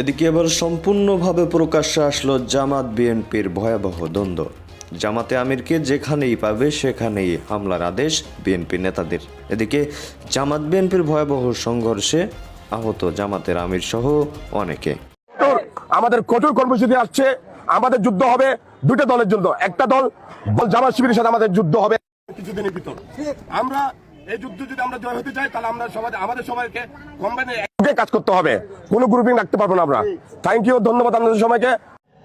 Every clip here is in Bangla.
এদিকে এবার সম্পূর্ণভাবে প্রকাশ্যে আসলো জামাত বিএনপির ভয়াবহ দ্বন্দ্ব। জামাতে আমিরকে যেখানেই পাবে সেখানেই হামলার আদেশ বিএনপি নেতাদের। এদিকে জামাত বিএনপির ভয়াবহ সংঘর্ষে আহত জামাতের আমির সহ অনেকে। আমাদের কঠোর কর্মসূচি আসছে আমাদের যুদ্ধ হবে দুটো দলের জন্য একটা দল বল জামাত শিবিরের সাথে আমাদের যুদ্ধ হবে। কিছুদিনের ভিতর। আমরা এই যুদ্ধ যদি আমরা জয় হতে চাই তাহলে আমরা সবাই আমাদের সবাইকে কোম্পানি কাজ করতে হবে। কোনো গ্রুপিং রাখতে পারব না আমরা। থ্যাংক ইউ ধন্যবাদ আপনাদের সময়কে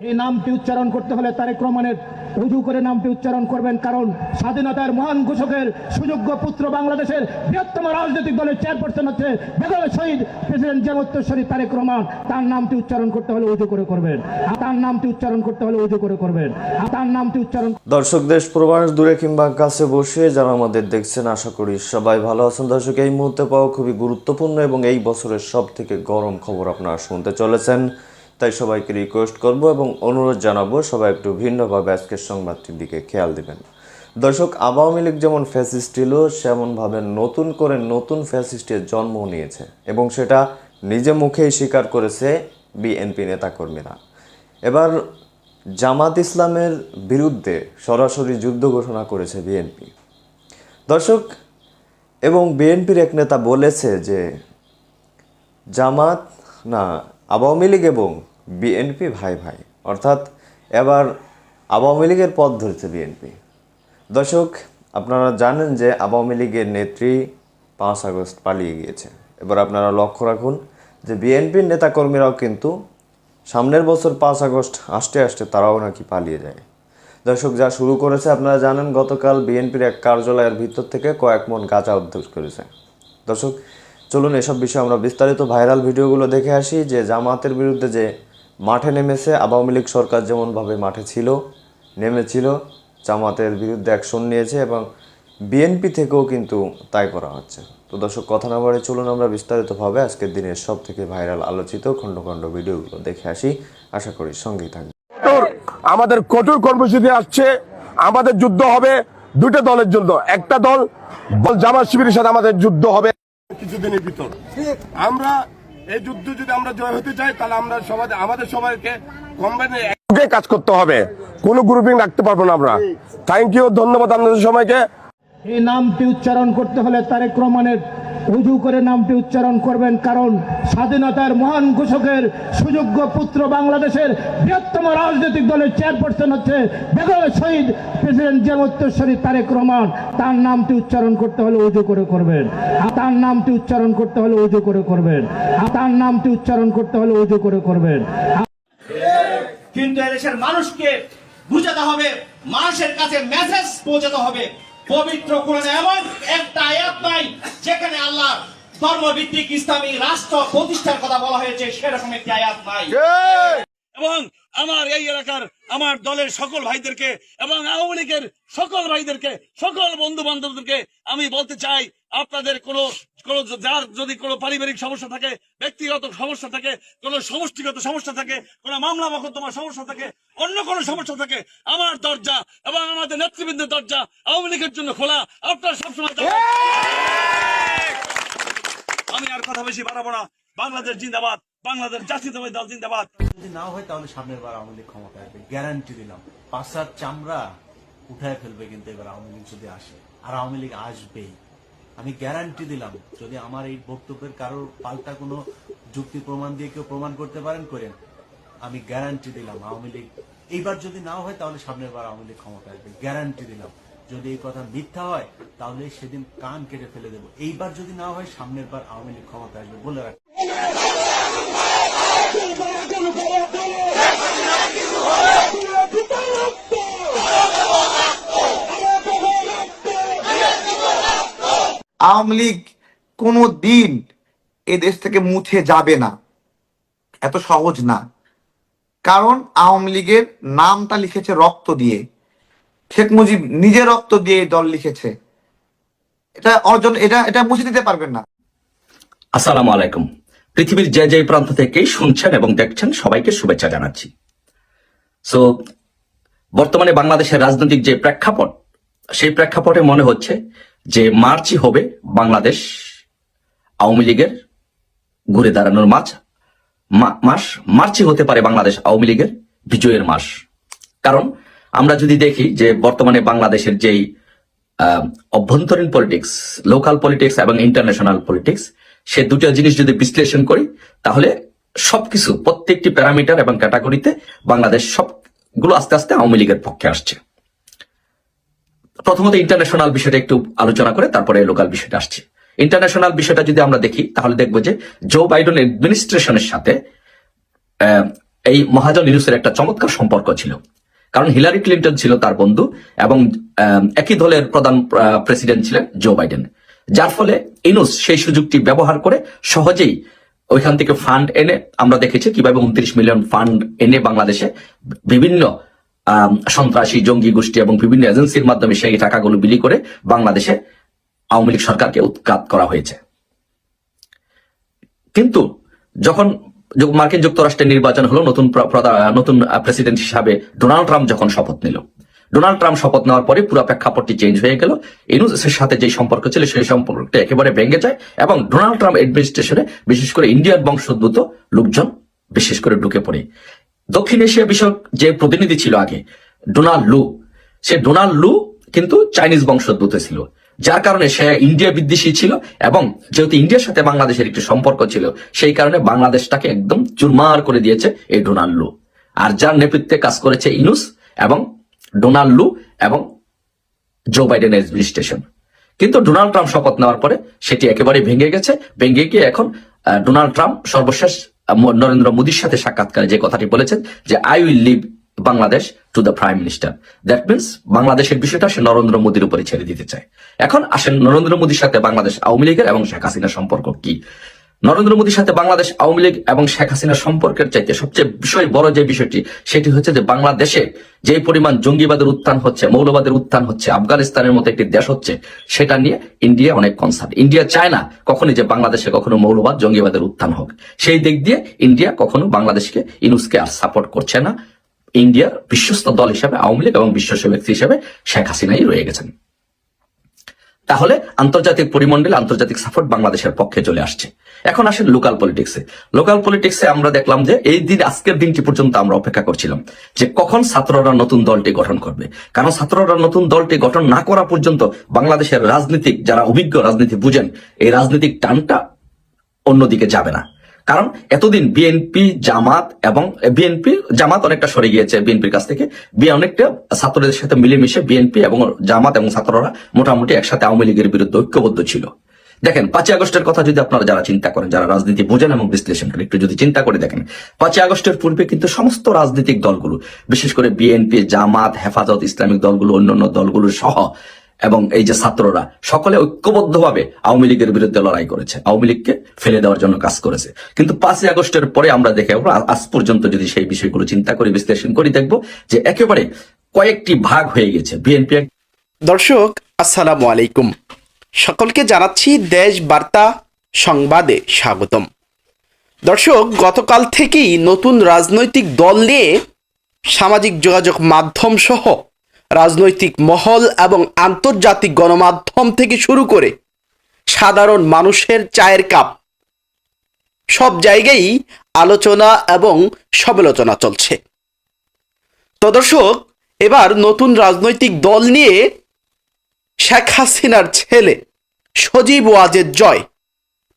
এই নামটি উচ্চারণ করতে হলে তারেক রহমানের উজু করে নামটি উচ্চারণ করবেন, কারণ স্বাধীনতার মহান ঘোষকের সুযোগ্য পুত্র বাংলাদেশের বৃহত্তম রাজনৈতিক দলের চেয়ারপারসন হচ্ছে বেগম শহীদ প্রেসিডেন্ট জামত্তরী তারেক রহমান। তার নামটি উচ্চারণ করতে হলে উজু করে করবেন। তার নামটি উচ্চারণ করতে হলে উজু করে করবেন। তার নামটি উচ্চারণ দর্শক, দেশ প্রবাস দূরে কিংবা কাছে বসে যারা আমাদের দেখছেন, আশা করি সবাই ভালো আছেন। দর্শক, এই মুহূর্তে পাওয়া খুবই গুরুত্বপূর্ণ এবং এই বছরের সব থেকে গরম খবর আপনারা শুনতে চলেছেন। তাই সবাইকে রিকোয়েস্ট করব এবং অনুরোধ জানাব সবাই একটু ভিন্নভাবে আজকের সংবাদটির দিকে খেয়াল দিবেন। দর্শক, আওয়ামী লীগ যেমন ফ্যাসিস্ট ছিল সেমনভাবে নতুন করে নতুন ফ্যাসিস্টের জন্ম নিয়েছে এবং সেটা নিজে মুখেই স্বীকার করেছে বিএনপি নেতাকর্মীরা। এবার জামাত ইসলামের বিরুদ্ধে সরাসরি যুদ্ধ ঘোষণা করেছে বিএনপি। দর্শক, এবং বিএনপির এক নেতা বলেছে যে জামাত, না, আওয়ামী লীগ এবং বিএনপি ভাই ভাই। অর্থাৎ এবার আওয়ামী লীগের পথ ধরেছে বিএনপি। দর্শক, আপনারা জানেন যে আওয়ামী লীগের নেত্রী পাঁচ আগস্ট পালিয়ে গিয়েছে। এবার আপনারা লক্ষ্য রাখুন যে বিএনপির নেতাকর্মীরাও কিন্তু সামনের বছর পাঁচ আগস্ট আসতে আসতে তারাও নাকি পালিয়ে যায়। দর্শক, যা শুরু করেছে আপনারা জানেন, গতকাল বিএনপির এক কার্যালয়ের ভিতর থেকে কয়েক মন গাঁজা উদ্ধার করেছে। দর্শক, চলুন এসব বিষয়ে আমরা বিস্তারিত ভাইরাল ভিডিওগুলো দেখে আসি যে জামাতের বিরুদ্ধে যে মাঠে নেমেছে। আওয়ামী লীগ সরকার যেমনভাবে মাঠে ছিল নেমেছিল জামাতের বিরুদ্ধে অ্যাকশন নিয়েছে এবং বিএনপি থেকেও কিন্তু তাই করা হচ্ছে। তো দর্শক কথা না বাড়ে চলুন আমরা বিস্তারিতভাবে আজকের দিনের সব থেকে ভাইরাল আলোচিত খণ্ড খণ্ড ভিডিওগুলো দেখে আসি। আশা করি সঙ্গেই থাকবে আমাদের কঠোর কর্মসূচি আসছে আমাদের যুদ্ধ হবে দুটো দলের জন্য একটা দল জামাত শিবিরের সাথে আমাদের যুদ্ধ হবে। কিছুদিনের ভিতর। আমরা এই যুদ্ধ যদি আমরা জয় হতে চাই তাহলে আমরা সবাই আমাদের সবাইকে কমবেনে কাজ করতে হবে। কোনো গ্রুপিং রাখতে পারব না আমরা। থ্যাংক ইউ ধন্যবাদ আপনাদের সবাইকে। এই নামটি উচ্চারণ করতে হলে তারেক রহমানের উজু করে নামটি উচ্চারণ করবেন, কারণ স্বাধীনতার মহান ঘোষকের সুযোগ্য পুত্র বাংলাদেশের বৃহত্তম রাজনৈতিক দলের চেয়ারপারসন হচ্ছে বেগম শহীদ প্রেসিডেন্ট জামত্তরী তারেক রহমান। তার নামটি উচ্চারণ করতে হলে উজু করে করবেন। তার নামটি উচ্চারণ করতে হলে উজু করে করবেন। তার নামটি উচ্চারণ করতে হলে উজু করে করবেন। কিন্তু এদেশের মানুষকে বুঝাতে হবে, মানুষের কাছে মেসেজ পৌঁছাতে হবে। পবিত্র কোরআনে এমন একটা আয়াত নাই যেখানে আল্লাহ ধর্মভিত্তিক ইসলামী রাষ্ট্র প্রতিষ্ঠার কথা বলা হয়েছে সেরকম একটি আয়াত নাই। এবং আমার এই এলাকার আমার দলের সকল ভাইদেরকে এবং আওয়ামী লীগের সকল ভাইদেরকে সকল বন্ধু বান্ধবদেরকে আমি বলতে চাই আপনাদের কোনো কোনো যার যদি কোনো পারিবারিক সমস্যা থাকে ব্যক্তিগত সমস্যা থাকে কোনো সমষ্টিগত সমস্যা থাকে কোনো মামলা মকদ্দমার সমস্যা থাকে অন্য কোনো সমস্যা থাকে আমার দরজা এবং আমাদের নেতৃবৃন্দের দরজা আওয়ামী লীগের জন্য খোলা। আপনার সবসময় আমি আর কথা বেশি বাড়াবো না। বাংলাদেশ জিন্দাবাদ। বাংলাদেশ জাতীয়তাবাদী দল জিন্দাবাদ। যদি না হয় তাহলে সামনের বার আওয়ামী লীগ ক্ষমতা আসবে। গ্যারান্টি দিলাম। পাশার চামড়া উঠায় ফেলবে কিন্তু এবার আওয়ামী লীগ যদি আসে, আর আওয়ামী লীগ আসবেই। আমি গ্যারান্টি দিলাম, যদি আমার এই বক্তব্যের কারোর পাল্টা কোনো যুক্তি প্রমাণ দিয়ে কেউ প্রমাণ করতে পারেন, করেন। আমি গ্যারান্টি দিলাম আওয়ামী লীগ। এইবার যদি না হয় তাহলে সামনের বার আওয়ামী লীগ ক্ষমতা আসবে। গ্যারান্টি দিলাম। যদি এই কথা মিথ্যা হয় তাহলে সেদিন কান কেটে ফেলে দেবো। এইবার যদি না হয় সামনের বার আওয়ামী লীগ ক্ষমতা আসবে। বলে রাখ। আওয়ামী লীগ কোনো দিন এ দেশ থেকে মুছে যাবে না। এত সহজ না। কারণ আওয়ামী লীগের নামটা লিখেছে রক্ত দিয়ে। শেখ মুজিব নিজে রক্ত দিয়ে দল লিখেছে। এটা অর্জন, এটা এটা মুছে দিতে পারবেন না। আসসালামু আলাইকুম। পৃথিবীর যে যে প্রান্ত থেকে শুনছেন এবং দেখছেন সবাইকে শুভেচ্ছা জানাচ্ছি। সো বর্তমানে বাংলাদেশের রাজনৈতিক যে প্রেক্ষাপট, সেই প্রেক্ষাপটে মনে হচ্ছে যে মার্চই হবে বাংলাদেশ আওয়ামী লীগের ঘুরে দাঁড়ানোর মাঝ মা- মাস, মার্চই হতে পারে বাংলাদেশ আওয়ামী লীগের বিজয়ের মাস। কারণ আমরা যদি দেখি যে বর্তমানে বাংলাদেশের যেই অভ্যন্তরীণ পলিটিক্স লোকাল পলিটিক্স এবং ইন্টারন্যাশনাল পলিটিক্স সে দুটো জিনিস যদি বিশ্লেষণ করি, তাহলে সবকিছু, প্রত্যেকটি প্যারামিটার এবং ক্যাটাগরিতে বাংলাদেশ সবগুলো আস্তে আস্তে আওয়ামী লীগের পক্ষে আসছে। প্রথমত ইন্টারন্যাশনাল বিষয়টা একটু আলোচনা করে তারপরে লোকাল বিষয়টা আসছে। ইন্টারন্যাশনাল বিষয়টা যদি আমরা দেখি, তাহলে দেখব যে জো বাইডেন অ্যাডমিনিস্ট্রেশনের সাথে এই মহাজন ইউনুসের একটা চমৎকার সম্পর্ক ছিল। কারণ হিলারি ক্লিন্টন ছিল তার বন্ধু এবং একই দলের প্রধান প্রেসিডেন্ট ছিলেন জো বাইডেন যার ফলে ইনুস সেই সুযোগটি ব্যবহার করে সহজেই ওইখান থেকে ফান্ড এনে, আমরা দেখেছি কীভাবে উনত্রিশ মিলিয়ন ফান্ড এনে বাংলাদেশে বিভিন্ন সন্ত্রাসী, জঙ্গি গোষ্ঠী এবং বিভিন্ন এজেন্সির মাধ্যমে সেই টাকাগুলো বিলি করে বাংলাদেশে আওয়ামী লীগ সরকারকে উৎখাত করা হয়েছে। কিন্তু যখন মার্কিন যুক্তরাষ্ট্রের নির্বাচন হলো, নতুন নতুন প্রেসিডেন্ট হিসাবে ডোনাল্ড ট্রাম্প যখন শপথ নিল, ডোনাল্ড ট্রাম্প শপথ নেওয়ার পরে পুরো প্রেক্ষাপটটি চেঞ্জ হয়ে গেল। ইনুসের সাথে যে সম্পর্ক ছিল, সেই সম্পর্কটা একেবারে ভেঙে যায় এবং ডোনাল্ড ট্রাম্প অ্যাডমিনিস্ট্রেশনে বিশেষ করে ইন্ডিয়ান বংশোদ্ভূত লোকজন বিশেষ করে ঢুকে পড়ে। দক্ষিণ এশিয়া বিষয়ক যে প্রতিনিধি ছিল আগে, ডোনাল্ড লু, সে ডোনাল্ড লু কিন্তু চাইনিজ বংশোদ্ভূত ছিল, যার কারণে সে ইন্ডিয়া বিদ্বেষী ছিল এবং যেহেতু ইন্ডিয়ার সাথে বাংলাদেশের একটি সম্পর্ক ছিল, সেই কারণে বাংলাদেশটাকে একদম চুরমার করে দিয়েছে এই ডোনাল্ড লু। আর যার নেতৃত্বে কাজ করেছে ইনুস এবং ডোনাল্ড লু এবং জো বাইডেনের অ্যাডমিনিস্ট্রেশন। কিন্তু ডোনাল্ড ট্রাম্প শপথ নেওয়ার পরে সেটি একেবারে ভেঙে গেছে, ভেঙে গিয়ে এখন ডোনাল্ড ট্রাম্প সর্বশেষ নরেন্দ্র মোদীর সাথে সাক্ষাৎকারে যে কথাটি বলেছেন যে I will leave Bangladesh to the prime minister that means বাংলাদেশের বিষয়টা সে নরেন্দ্র মোদীর উপরে ছেড়ে দিতে চায়। এখন আসেন নরেন্দ্র মোদীর সাথে বাংলাদেশ আওয়ামী লীগের এবং শেখ হাসিনার সম্পর্ক কি? নরেন্দ্র মোদীর সাথে বাংলাদেশ আওয়ামী লীগ এবং শেখ হাসিনার সম্পর্কের চাইতে সবচেয়ে বিষয় বড় যে বিষয়টি, সেটি হচ্ছে যে বাংলাদেশে যে পরিমাণ জঙ্গিবাদের উত্থান হচ্ছে, মৌলবাদের উত্থান হচ্ছে, আফগানিস্তানের মতো একটি দেশ হচ্ছে, সেটা নিয়ে ইন্ডিয়া অনেক কনসার্ন ইন্ডিয়া চায় না কখনই যে বাংলাদেশে কখনো মৌলবাদ, জঙ্গিবাদের উত্থান হোক। সেই দিক দিয়ে ইন্ডিয়া কখনো বাংলাদেশকে ইনুসকে আর সাপোর্ট করছে না। ইন্ডিয়ার বিশ্বস্ত দল হিসেবে, আওয়ামী লীগ এবং বিশ্বস্ত ব্যক্তি হিসেবে শেখ হাসিনাই রয়ে গেছেন। তাহলে আন্তর্জাতিক পরিমণ্ডলে আন্তর্জাতিক সাপোর্ট বাংলাদেশের পক্ষে চলে আসছে। এখন আসেন লোকাল পলিটিক্সে লোকাল পলিটিক্সে আমরা দেখলাম যে এই দিন, আজকের দিনটি পর্যন্ত আমরা অপেক্ষা করছিলাম যে কখন ছাত্ররা নতুন দলটি গঠন করবে। কারণ ছাত্ররা নতুন দলটি গঠন না করা পর্যন্ত বাংলাদেশের রাজনীতিক যারা অভিজ্ঞ রাজনীতি বুঝেন, এই রাজনীতিক টানটা অন্যদিকে যাবে না। কারণ এতদিন বিএনপি জামাত এবং বিএনপি জামাত অনেকটা সরে গিয়েছে বিএনপির কাছ থেকে। অনেকটা ছাত্রদের সাথে মিলেমিশে বিএনপি এবং জামাত এবং ছাত্ররা মোটামুটি একসাথে আওয়ামী লীগের বিরুদ্ধে ঐক্যবদ্ধ ছিল। দেখেন, পাঁচই আগস্টের কথা যদি আপনারা যারা চিন্তা করেন, যারা রাজনীতি বোঝেন এবং বিশ্লেষণ করেন একটু যদি চিন্তা করে দেখেন, পাঁচই আগস্টের পূর্বে কিন্তু সমস্ত রাজনৈতিক দলগুলো, বিশেষ করে বিএনপি জামাত, হেফাজত, ইসলামিক দলগুলো, অন্যান্য দলগুলো সহ এবং এই যে ছাত্ররা সকলে ঐক্যবদ্ধভাবে আওয়ামী লীগের বিরুদ্ধে লড়াই করেছে, আওয়ামী লীগকে ফেলে দেওয়ার জন্য কাজ করেছে। কিন্তু পাঁচই আগস্টের পরে আমরা দেখে আজ পর্যন্ত যদি সেই বিষয়গুলো চিন্তা করি, বিশ্লেষণ করি দেখব যে একেবারে কয়েকটি ভাগ হয়ে গেছে। বিএনপি দর্শক, আসসালামু আলাইকুম। সকলকে জানাচ্ছি দেশ বার্তা সংবাদে স্বাগতম। দর্শক, গতকাল থেকেই নতুন রাজনৈতিক দল নিয়ে সামাজিক যোগাযোগ মাধ্যম সহ রাজনৈতিক মহল এবং আন্তর্জাতিক গণমাধ্যম থেকে শুরু করে সাধারণ মানুষের চায়ের কাপ, সব জায়গায় আলোচনা এবং সমালোচনা চলছে। তো দর্শক, এবার নতুন রাজনৈতিক দল নিয়ে শেখ হাসিনার ছেলে সজীব ওয়াজের জয়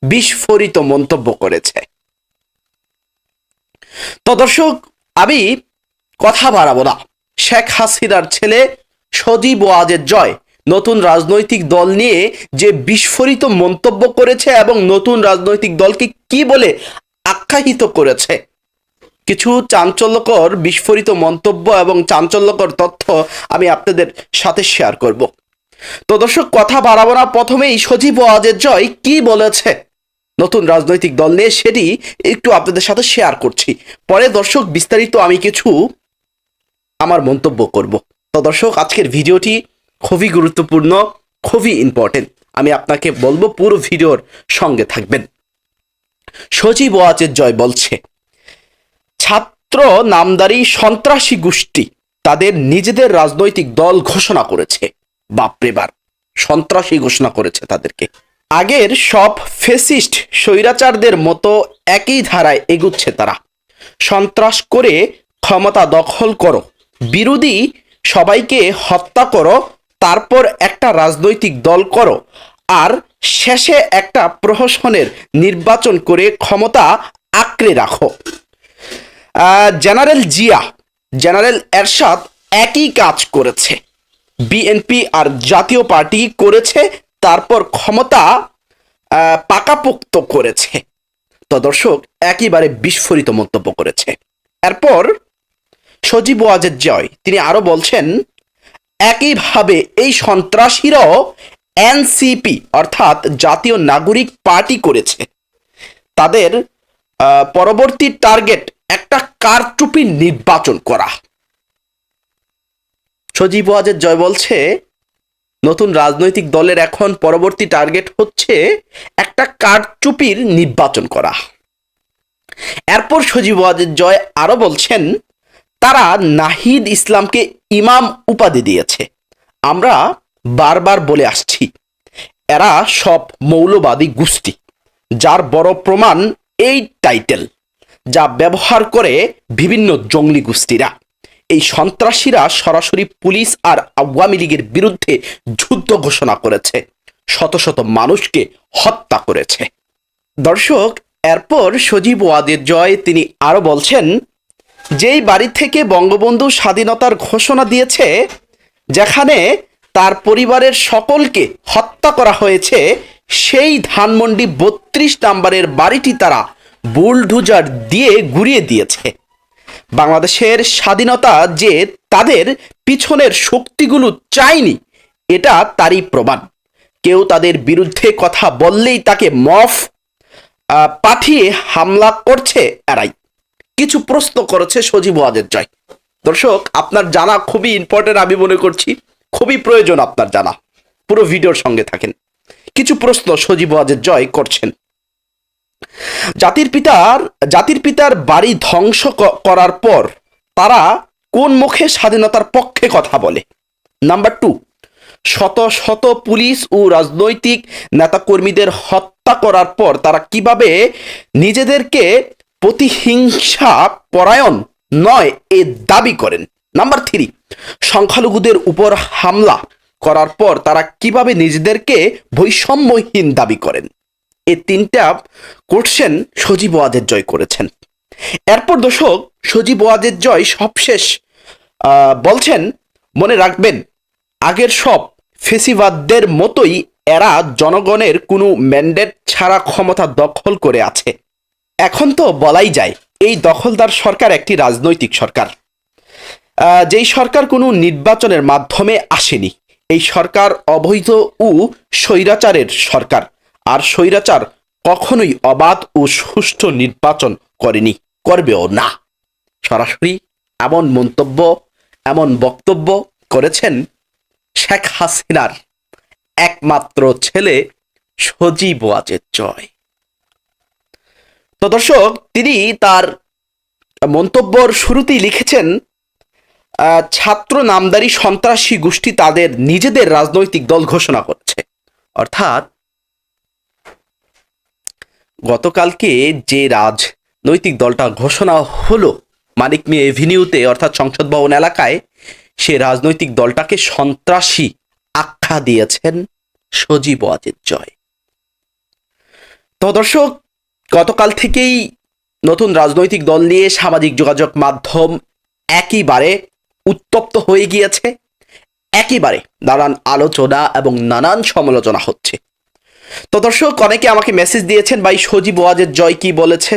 বিস্ফোরিত মন্তব্য করেছে। তো দর্শক, আমি কথা বাড়াবো না। শেখ হাসিনার ছেলে সজীব ওয়াজের জয়। নতুন রাজনৈতিক দল নিয়ে যে বিস্ফোরিত মন্তব্য করেছে এবং নতুন রাজনৈতিক দলকে কি বলে আখ্যায়িত করেছে। কিছু চাঞ্চল্যকর বিস্ফোরিত মন্তব্য এবং চাঞ্চল্যকর তথ্য আমি আপনাদের সাথে শেয়ার করব। তো দর্শক, কথা বাড়াবো না। প্রথমেই সজীব ওয়াজের জয় কি বলেছে? নতুন রাজনৈতিক দল নিয়ে সেটি একটু আপনাদের সাথে শেয়ার করছি। পরে দর্শক, বিস্তারিত আমি কিছু আমার মন্তব্য করব। তো দর্শক, আজকের ভিডিওটি খুবই গুরুত্বপূর্ণ, খুবই ইম্পর্টেন্ট আমি আপনাকে বলব, পুরো ভিডিওর সঙ্গে থাকবেন। সজীব ওয়াজের জয় বলছে, ছাত্র, নামদারি, সন্ত্রাসী গোষ্ঠী তাদের নিজেদের রাজনৈতিক দল ঘোষণা করেছে। বাপরে বাপ, সন্ত্রাসী ঘোষণা করেছে তাদেরকে। আগের সব ফেসিস্ট স্বৈরাচারদের মতো একই ধারায় এগুচ্ছে তারা। সন্ত্রাস করে ক্ষমতা দখল করো বিরোধী সবাইকে হত্যা করো, তারপর একটা রাজনৈতিক দল করো, আর শেষে একটা প্রহসনের নির্বাচন করে ক্ষমতা আঁকড়ে রাখো। জেনারেল জিয়া, জেনারেল এরশাদ একই কাজ করেছে। বিএনপি আর জাতীয় পার্টি করেছে, তারপর ক্ষমতা পাকাপোক্ত করেছে। তো দর্শক, একেবারে বিস্ফোরিত মন্তব্য করেছে। এরপর সজীব ওয়াজেদ জয়। তিনি আরও বলছেন, একইভাবে এই সন্ত্রাসীরাও এনসিপি, অর্থাৎ জাতীয় নাগরিক পার্টি করেছে। তাদের পরবর্তী টার্গেট একটা কারচুপি নির্বাচন করা। সজীব ওয়াজেদ জয় বলছে, নতুন রাজনৈতিক দলের এখন পরবর্তী টার্গেট হচ্ছে একটা কারচুপির নির্বাচন করা। এরপর সজীব ওয়াজেদ জয় আরও বলছেন তারা নাহিদ ইসলামকে ইমাম উপাধি দিয়েছে। আমরা বারবার বলে আসছি, এরা সব মৌলবাদী গোষ্ঠী, যার বড় প্রমাণ এই টাইটেল, যা ব্যবহার করে বিভিন্ন জঙ্গলি গোষ্ঠীরা। এই সন্ত্রাসীরা সরাসরি পুলিশ আর আওয়ামী লীগের বিরুদ্ধে যুদ্ধ ঘোষণা করেছে, শত শত মানুষকে হত্যা করেছে। দর্শক, এরপর সজীব ওয়াদের জয়, তিনি আরও বলছেন যেই বাড়ি থেকে বঙ্গবন্ধু স্বাধীনতার ঘোষণা দিয়েছে, যেখানে তার পরিবারের সকলকে হত্যা করা হয়েছে, সেই ধানমন্ডি বত্রিশ নাম্বারের বাড়িটি তারা বুলডুজার দিয়ে গুড়িয়ে দিয়েছে। বাংলাদেশের স্বাধীনতা যে তাদের পিছনের শক্তিগুলো চায়নি, এটা তারই প্রমাণ। কেউ তাদের বিরুদ্ধে কথা বললেই তাকে মফ পাঠিয়ে হামলা করছে এরাই। কিছু প্রশ্ন করেছে সজীব ওয়াজের জয়। দর্শক, আপনার জানা খুবই ইম্পর্টেন্ট আমি মনে করছি, খুবই প্রয়োজন আপনার জানা। পুরো ভিডিওর সঙ্গে থাকেন। কিছু প্রশ্ন সজীব ওয়াজের জয় করছেন। জাতির পিতার জাতির পিতার বাড়ি ধ্বংস করার পর তারা কোন মুখে স্বাধীনতার পক্ষে কথা বলে? নাম্বার টু শত শত পুলিশ ও রাজনৈতিক নেতাকর্মীদের হত্যা করার পর তারা কীভাবে নিজেদেরকে প্রতিহিংসা পরায়ণ নয় এ দাবি করেন। নাম্বার থ্রি, সংখ্যালঘুদের উপর হামলা করার পর তারা কীভাবে নিজেদেরকে বৈষম্যহীন দাবি করেন? এ তিনটা কোশ্চেন সজীব ওয়াজের জয় করেছেন। এরপর দর্শক, সজীব ওয়াজের জয় সবশেষ বলছেন, মনে রাখবেন, আগের সব ফেসিবাদদের মতোই এরা জনগণের কোনো ম্যান্ডেট ছাড়া ক্ষমতা দখল করে আছে। এখন তো বলাই যায়, এই দখলদার সরকার একটি রাজনৈতিক সরকার। যেই সরকার কোনো নির্বাচনের মাধ্যমে আসেনি, এই সরকার অবৈধ ও স্বৈরাচারের সরকার। আর স্বৈরাচার কখনোই অবাধ ও সুষ্ঠু নির্বাচন করেনি, করবেও না। সরাসরি এমন মন্তব্য, এমন বক্তব্য করেছেন শেখ হাসিনার একমাত্র ছেলে সজীব ওয়াজেদ জয়। তো দর্শক, তিনি তার মন্তব্যর শুরুতেই লিখেছেন ছাত্র নামদারি সন্ত্রাসী গোষ্ঠী তাদের নিজেদের রাজনৈতিক দল ঘোষণা করছে। অর্থাৎ, গতকালকে যে রাজনৈতিক দলটা ঘোষণা হলো মানিক মিয়া এভিনিউতে, অর্থাৎ সংসদ ভবন এলাকায়, সে রাজনৈতিক দলটাকে সন্ত্রাসী আখ্যা দিয়েছেন সজীব ওয়াজেদ জয়। তো দর্শক গতকাল থেকেই নতুন রাজনৈতিক দল নিয়ে সামাজিক যোগাযোগ মাধ্যম একইবারে উত্তপ্ত হয়ে গিয়েছে। একেবারে নানান আলোচনা এবং নানান সমালোচনা হচ্ছে। তো দর্শক, অনেকে আমাকে মেসেজ দিয়েছেন, ভাই, সজীব ওয়াজের জয় কি বলেছে?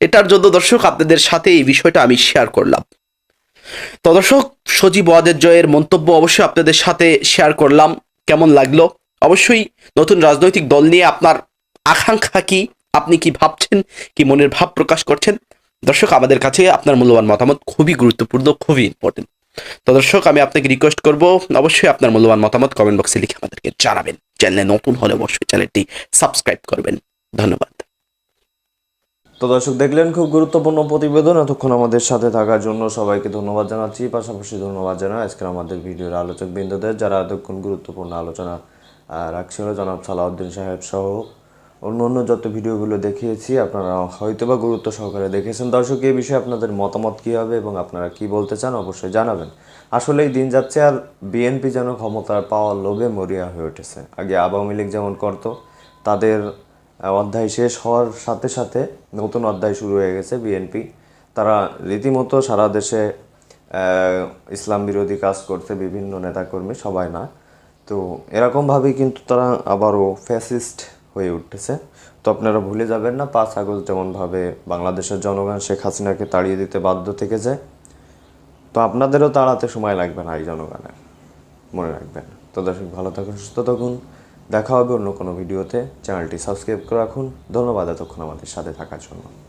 এটার জন্য দর্শক, আপনাদের সাথে এই বিষয়টা আমি শেয়ার করলাম। তো দর্শক, সজীব ওয়াজের জয়ের মন্তব্য অবশ্যই আপনাদের সাথে শেয়ার করলাম। কেমন লাগল? অবশ্যই নতুন রাজনৈতিক দল নিয়ে আপনার আকাঙ্ক্ষা কি? আপনি কি ভাবছেন? কি মনের ভাব প্রকাশ করছেন? দর্শক, আমাদের কাছে আপনার মূল্যবান মতামত খুবই গুরুত্বপূর্ণ, খুবই ইম্পর্টেন্ট তো দর্শক, আমি আপনাকে রিকোয়েস্ট করব, অবশ্যই আপনার মূল্যবান মতামত কমেন্ট বক্সে লিখে আমাদেরকে জানাবেন। চ্যানেলে নতুন হলে অবশ্যই চ্যানেলটি সাবস্ক্রাইব করবেন। ধন্যবাদ। তো দর্শক, দেখলেন খুব গুরুত্বপূর্ণ প্রতিবেদন। এতক্ষণ আমাদের সাথে থাকার জন্য সবাইকে ধন্যবাদ জানাচ্ছি। পাশাপাশি ধন্যবাদ জানাই আজকের আমাদের ভিডিওর আলোচক বিন্দুদের, যারা এতক্ষণ গুরুত্বপূর্ণ আলোচনা রাখছিল। জনাব সালাউদ্দিন সাহেব সহ অন্য অন্য যত ভিডিওগুলো দেখিয়েছি, আপনারা হয়তোবা গুরুত্ব সহকারে দেখেছেন। দর্শক এই বিষয়ে আপনাদের মতামত কী হবে এবং আপনারা কি বলতে চান অবশ্যই জানাবেন। আসলেই দিন যাচ্ছে আর বিএনপি যেন ক্ষমতার পাওয়ার লোভে মরিয়া হয়ে উঠেছে। আগে আওয়ামী লীগ যেমন করত, তাদের অধ্যায় শেষ হওয়ার সাথে সাথে নতুন অধ্যায় শুরু হয়ে গেছে বিএনপি। তারা রীতিমতো সারা দেশে ইসলাম বিরোধী কাজ করছে, বিভিন্ন নেতাকর্মী, সবাই না। তো এরকমভাবেই কিন্তু তারা আবারও ফ্যাসিস্ট হয়ে উঠেছে। তো আপনারা ভুলে যাবেন না, পাঁচ আগস্ট যেমনভাবে বাংলাদেশের জনগণ শেখ হাসিনাকে তাড়িয়ে দিতে বাধ্য থেকে যায় তো আপনাদেরও তাড়াতে সময় লাগবে না এই জনগণের, মনে রাখবেন। তো দর্শক, ভালো থাকুন, সুস্থ থাকুন। দেখা হবে অন্য কোনো ভিডিওতে। চ্যানেলটি সাবস্ক্রাইব করে রাখুন। ধন্যবাদ এতক্ষণ আমাদের সাথে থাকার জন্য।